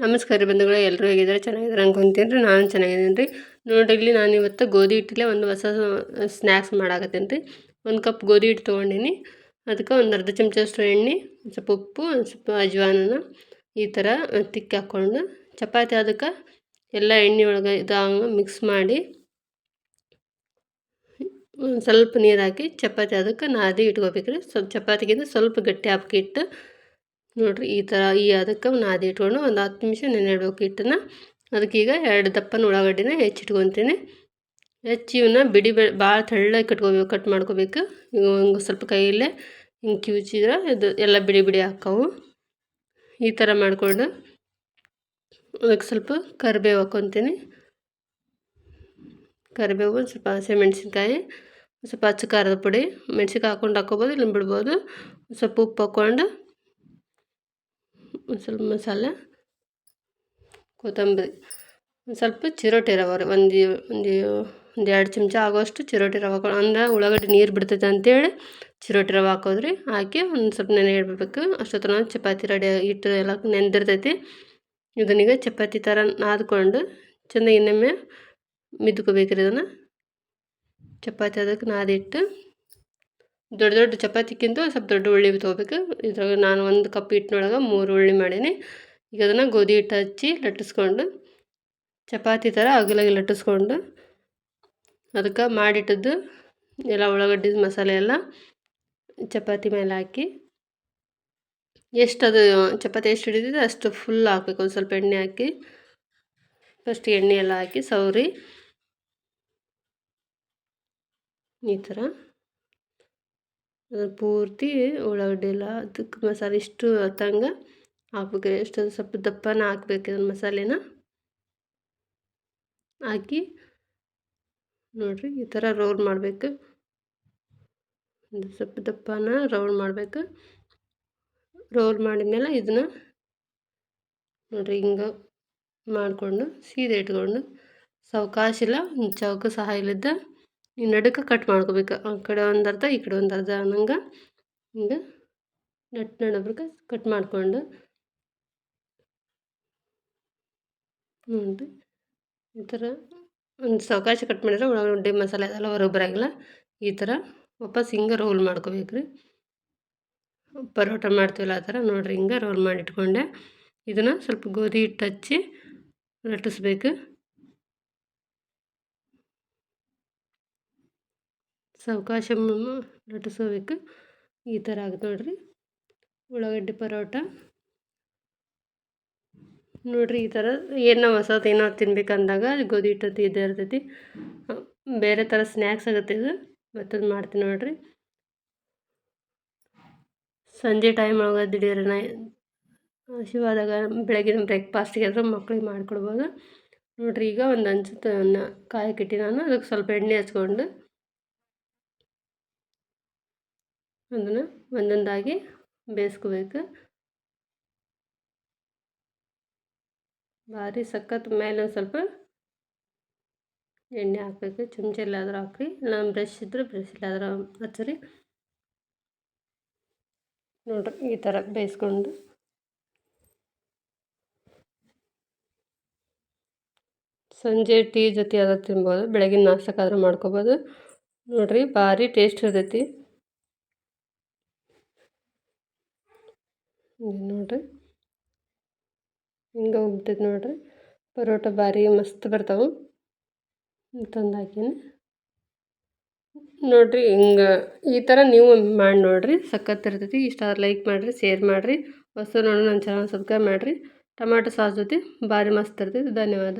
ನಮಸ್ಕಾರ ಬಂಧುಗಳೇ ಎಲ್ಲರೂ ಹೇಗಿದ್ದಾರೆ? ಚೆನ್ನಾಗಿದ್ದಾರೆ ಅನ್ಕೊಂತೀನಿ ರೀ ನಾನು ಚೆನ್ನಾಗಿದ್ದೀನಿ ರೀ. ನೋಡಿರಿ, ಇಲ್ಲಿ ನಾನು ಇವತ್ತು ಗೋಧಿ ಹಿಟ್ಟಲ್ಲೇ ಒಂದು ಹೊಸ ಸ್ನ್ಯಾಕ್ಸ್ ಮಾಡಾಕತ್ತೀನಿ ರೀ. ಒಂದು ಕಪ್ ಗೋಧಿ ಹಿಟ್ಟು ತೊಗೊಂಡೀನಿ. ಅದಕ್ಕೆ ಒಂದು ಅರ್ಧ ಚಮಚಷ್ಟು ಎಣ್ಣೆ ಸ್ವಲ್ಪ ಉಪ್ಪು ಸ್ವಲ್ಪ ಅಜ್ವಾನನ ಈ ಥರ ತಿಕ್ಕಿ ಹಾಕ್ಕೊಂಡು ಚಪಾತಿ ಅದಕ್ಕೆ ಎಲ್ಲ ಎಣ್ಣೆ ಒಳಗೆ ಇದಂಗೆ ಮಿಕ್ಸ್ ಮಾಡಿ ಸ್ವಲ್ಪ ನೀರು ಹಾಕಿ ಚಪಾತಿ ಅದಕ್ಕೆ ನಾದಿ ಇಟ್ಕೋಬೇಕು ರೀ ಸ್ವಲ್ಪ ಚಪಾತಿಗಿಂತ ಸ್ವಲ್ಪ ಗಟ್ಟಿ ಹಾಕಿ ಇಟ್ಟು ನೋಡಿರಿ ಈ ಥರ ಈ ಅದಕ್ಕೆ ನಾದಿ ಇಟ್ಕೊಂಡು ಒಂದು ಹತ್ತು ನಿಮಿಷ ನೆನೆಡ್ಬೇಕು ಹಿಟ್ಟನ್ನು ಅದಕ್ಕೀಗ ಎರಡು ದಪ್ಪನ ಉಳ್ಳಾಗಡ್ಡಿನ ಹೆಚ್ಚಿಟ್ಕೊತೀನಿ. ಹೆಚ್ಚಿ ಇವನ್ನ ಬಿಡಿ ಬೆ, ಭಾಳ ತೆಳ್ಳಗೆ ಕಟ್ಕೋಬೇಕು, ಕಟ್ ಮಾಡ್ಕೋಬೇಕು. ಹಿಂಗೆ ಸ್ವಲ್ಪ ಕೈಯಲ್ಲೇ ಹಿಂಗೆ ಕಿವುಚಿದ್ರೆ ಇದು ಎಲ್ಲ ಬಿಡಿ ಬಿಡಿ ಹಾಕವು ಈ ಥರ ಮಾಡಿಕೊಂಡು ಅದಕ್ಕೆ ಸ್ವಲ್ಪ ಕರಿಬೇವು ಹಾಕ್ಕೊತೀನಿ ಕರಿಬೇವು ಸ್ವಲ್ಪ ಹಸಿಮೆಣ್ಸಿನ್ಕಾಯಿ ಸ್ವಲ್ಪ ಹಚ್ಚ ಖಾರದ ಪುಡಿ. ಮೆಣ್ಸಿನ್ಕಾಯಿ ಹಾಕ್ಕೊಂಡು ಹಾಕ್ಕೋಬೋದು ಇಲ್ಲ ಬಿಡ್ಬೋದು. ಸ್ವಲ್ಪ ಉಪ್ಪು ಹಾಕ್ಕೊಂಡು ಒಂದು ಸ್ವಲ್ಪ ಮಸಾಲೆ, ಕೊತ್ತಂಬರಿ, ಒಂದು ಸ್ವಲ್ಪ ಚಿರೋಟಿ ರವೆ ರೀ. ಒಂದು ಒಂದು ಒಂದು ಎರಡು ಚಮಚ ಆಗೋಷ್ಟು ಚಿರೋಟಿ ರವೆ ಅಂದ್ರೆ ಉಳ್ಳಾಗಡ್ಡಿ ನೀರು ಬಿಡ್ತೈತೆ ಅಂತೇಳಿ ಚಿರೋಟಿ ರವೆ ಹಾಕೋದ್ರಿ. ಹಾಕಿ ಒಂದು ಸ್ವಲ್ಪ ನೆನೆ ಇಡಬೇಕು. ಅಷ್ಟೊತ್ತನ ಚಪಾತಿ ರೆಡಿ ಹಿಟ್ಟು ಎಲ್ಲ ನೆಂದಿರ್ತೈತಿ. ಇದನ್ನೀಗ ಚಪಾತಿ ಥರ ನಾದ್ಕೊಂಡು ಚೆಂದ ಇನ್ನೊಮ್ಮೆ ಮಿದ್ಕೋಬೇಕ್ರಿ ಇದನ್ನು. ಚಪಾತಿ ಅದಕ್ಕೆ ನಾದಿಟ್ಟು ದೊಡ್ಡ ದೊಡ್ಡ ಚಪಾತಿಕ್ಕಿಂತ ಸ್ವಲ್ಪ ದೊಡ್ಡ ಉಳ್ಳಿ ತೊಗೋಬೇಕು. ಇದ್ರಾಗ ನಾನು ಒಂದು ಕಪ್ ಹಿಟ್ಟಿನೊಳಗೆ ಮೂರು ಉಳ್ಳಿ ಮಾಡೀನಿ. ಈಗ ಅದನ್ನು ಗೋಧಿ ಹಿಟ್ಟು ಹಚ್ಚಿ ಲಟ್ಟಿಸ್ಕೊಂಡು, ಚಪಾತಿ ಥರ ಅಗಲಾಗಿ ಲಟ್ಟಿಸ್ಕೊಂಡು, ಅದಕ್ಕೆ ಮಾಡಿಟ್ಟದ್ದು ಎಲ್ಲ ಉಳ್ಳಾಗಡ್ಡಿ ಮಸಾಲೆ ಎಲ್ಲ ಚಪಾತಿ ಮೇಲೆ ಹಾಕಿ ಎಷ್ಟು ಅದು ಚಪಾತಿ ಎಷ್ಟು ಹಿಡಿದಿದೆ ಅಷ್ಟು ಫುಲ್ ಹಾಕ್ಬೇಕು. ಒಂದು ಸ್ವಲ್ಪ ಎಣ್ಣೆ ಹಾಕಿ ಫಸ್ಟ್ ಎಣ್ಣೆ ಎಲ್ಲ ಹಾಕಿ ಸೌರಿ ಈ ಥರ ಪೂರ್ತಿ ಉಳ್ಳಾಗಡ್ಡಿ ಎಲ್ಲ ಅದಕ್ಕೆ ಮಸಾಲೆ ಇಷ್ಟು ಹತ್ತಂಗೆ ಹಾಕ್ಬೇಕು. ಎಷ್ಟು ಸ್ವಲ್ಪ ದಪ್ಪನ ಹಾಕ್ಬೇಕು ಇದನ್ನು ಮಸಾಲೆನ. ಹಾಕಿ ನೋಡಿರಿ ಈ ಥರ ರೋಲ್ ಮಾಡಬೇಕು. ಸ್ವಲ್ಪ ದಪ್ಪನ ರೌಂಡ್ ಮಾಡಬೇಕು. ರೋಲ್ ಮಾಡಿದ್ಮೇಲೆ ಇದನ್ನ ನೋಡಿರಿ ಹಿಂಗೆ ಮಾಡಿಕೊಂಡು ಸೀದೆ ಇಟ್ಕೊಂಡು ಸಾವಕಾಶಿಲ್ಲ ಚೌಕ ಸಹಾಯಲಿದ್ದ ಈ ನಡುಕ ಕಟ್ ಮಾಡ್ಕೋಬೇಕು. ಆ ಕಡೆ ಒಂದು ಅರ್ಧ, ಈ ಕಡೆ ಒಂದು ಅರ್ಧ ಅನ್ನಂಗೆ ಹಿಂಗೆ ನಟ್ ನಡಬ್ರಿಗೆ ಕಟ್ ಮಾಡಿಕೊಂಡು ನೋಡಿರಿ ಈ ಥರ ಒಂದು ಸಾವಕಾಶ ಕಟ್ ಮಾಡಿದ್ರೆ ಒಳ್ಳೆ ಮಸಾಲೆ ಅದೆಲ್ಲ ಹೊರಗೆ ಈ ಥರ ವಾಪಸ್ ಹಿಂಗೆ ರೋಲ್ ಮಾಡ್ಕೋಬೇಕು ರೀ ಪರೋಟ ಮಾಡ್ತೀವಲ್ಲ ಆ ಥರ ನೋಡಿರಿ ಹಿಂಗೆ ರೋಲ್ ಮಾಡಿ ಇಟ್ಕೊಂಡೆ. ಇದನ್ನು ಸ್ವಲ್ಪ ಗೋಧಿ ಹಿಟ್ಟು ಹಚ್ಚಿ ಲಟ್ಟಿಸ್ಬೇಕು ಸಾವಕಾಶ ಲಟ್ಟಿಸ್ಕೋಬೇಕು ಈ ಥರ ಆಗುತ್ತೆ ನೋಡಿರಿ. ಉಳ್ಳಾಗಡ್ಡಿ ಪರೋಟ. ನೋಡಿರಿ ಈ ಥರ ಏನೋ ಹೊಸದು ಏನೋ ತಿನ್ಬೇಕಂದಾಗ ಗೋಧಿ ಹಿಟ್ಟು ಇದ್ದೇ ಇರ್ತೈತಿ. ಬೇರೆ ಥರ ಸ್ನ್ಯಾಕ್ಸ್ ಆಗುತ್ತೆ ಇದು. ಮತ್ತೊಂದು ಮಾಡ್ತೀನಿ ನೋಡಿರಿ. ಸಂಜೆ ಟೈಮ್ ಒಳಗೆ ದಿಢೀರನ ಶಿವಾದಾಗ ಬೆಳಗಿನ ಬ್ರೇಕ್ಫಾಸ್ಟಿಗೆ ಆದರೂ ಮಕ್ಳಿಗೆ ಮಾಡಿಕೊಡ್ಬೋದು. ನೋಡಿರಿ ಈಗ ಒಂದು ಹಂಚು ಕಾಯಕ್ಕಿಟ್ಟು ನಾನು. ಅದಕ್ಕೆ ಸ್ವಲ್ಪ ಎಣ್ಣೆ ಹಚ್ಕೊಂಡು ಅದನ್ನು ಒಂದೊಂದಾಗಿ ಬೇಯಿಸ್ಕೋಬೇಕು. ಭಾರಿ ಸಖತ್ ಮೇಲೆ ಒಂದು ಸ್ವಲ್ಪ ಎಣ್ಣೆ ಹಾಕಬೇಕು. ಚಮಚಲ್ಲಾದ್ರೂ ಹಾಕ್ರಿ. ಇಲ್ಲ ಬ್ರಷ್ ಇದ್ದರೆ ಬ್ರಷ್, ಇಲ್ಲಾದ್ರೂ ಹಚ್ಚಿರಿ. ನೋಡ್ರಿ, ಈ ಥರ ಬೇಯಿಸ್ಕೊಂಡು. ಸಂಜೆ ಟೀ ಜೊತೆ ಆದರೂ ತಿನ್ಬೋದು. ಬೆಳಗಿನ ನಾಷ್ಟಕ್ಕಾದ್ರೂ ಮಾಡ್ಕೊಬೋದು. ನೋಡಿರಿ, ಭಾರಿ ಟೇಸ್ಟ್ ಇರ್ತೈತಿ. ನೋಡಿರಿ. ಹಿಂಗೆ ಉಬ್ತೈತೆ ನೋಡಿರಿ. ಪರೋಟ ಭಾರಿ ಮಸ್ತ್ ಬರ್ತಾವೆ. ತಂದು ಹಾಕೀನಿ. ನೋಡಿರಿ ಹಿಂಗೆ ಈ ಥರ ನೀವು ಮಾಡಿ ನೋಡಿರಿ. ಸಖತ್ ಇರ್ತೈತಿ. ಇಷ್ಟ ಆದ್ರೆ ಲೈಕ್ ಮಾಡಿರಿ ಶೇರ್ ಮಾಡಿರಿ. ಹೊಸ ನೋಡಿ ನನ್ನ ಚಾನಲ್ ಸಬ್ಸ್ಕ್ರೈಬ್ ಮಾಡಿರಿ. ಟೊಮಾಟೊ ಸಾಸ್ ಜೊತೆ ಭಾರಿ ಮಸ್ತ್ ಇರ್ತೈತಿ. ಧನ್ಯವಾದ.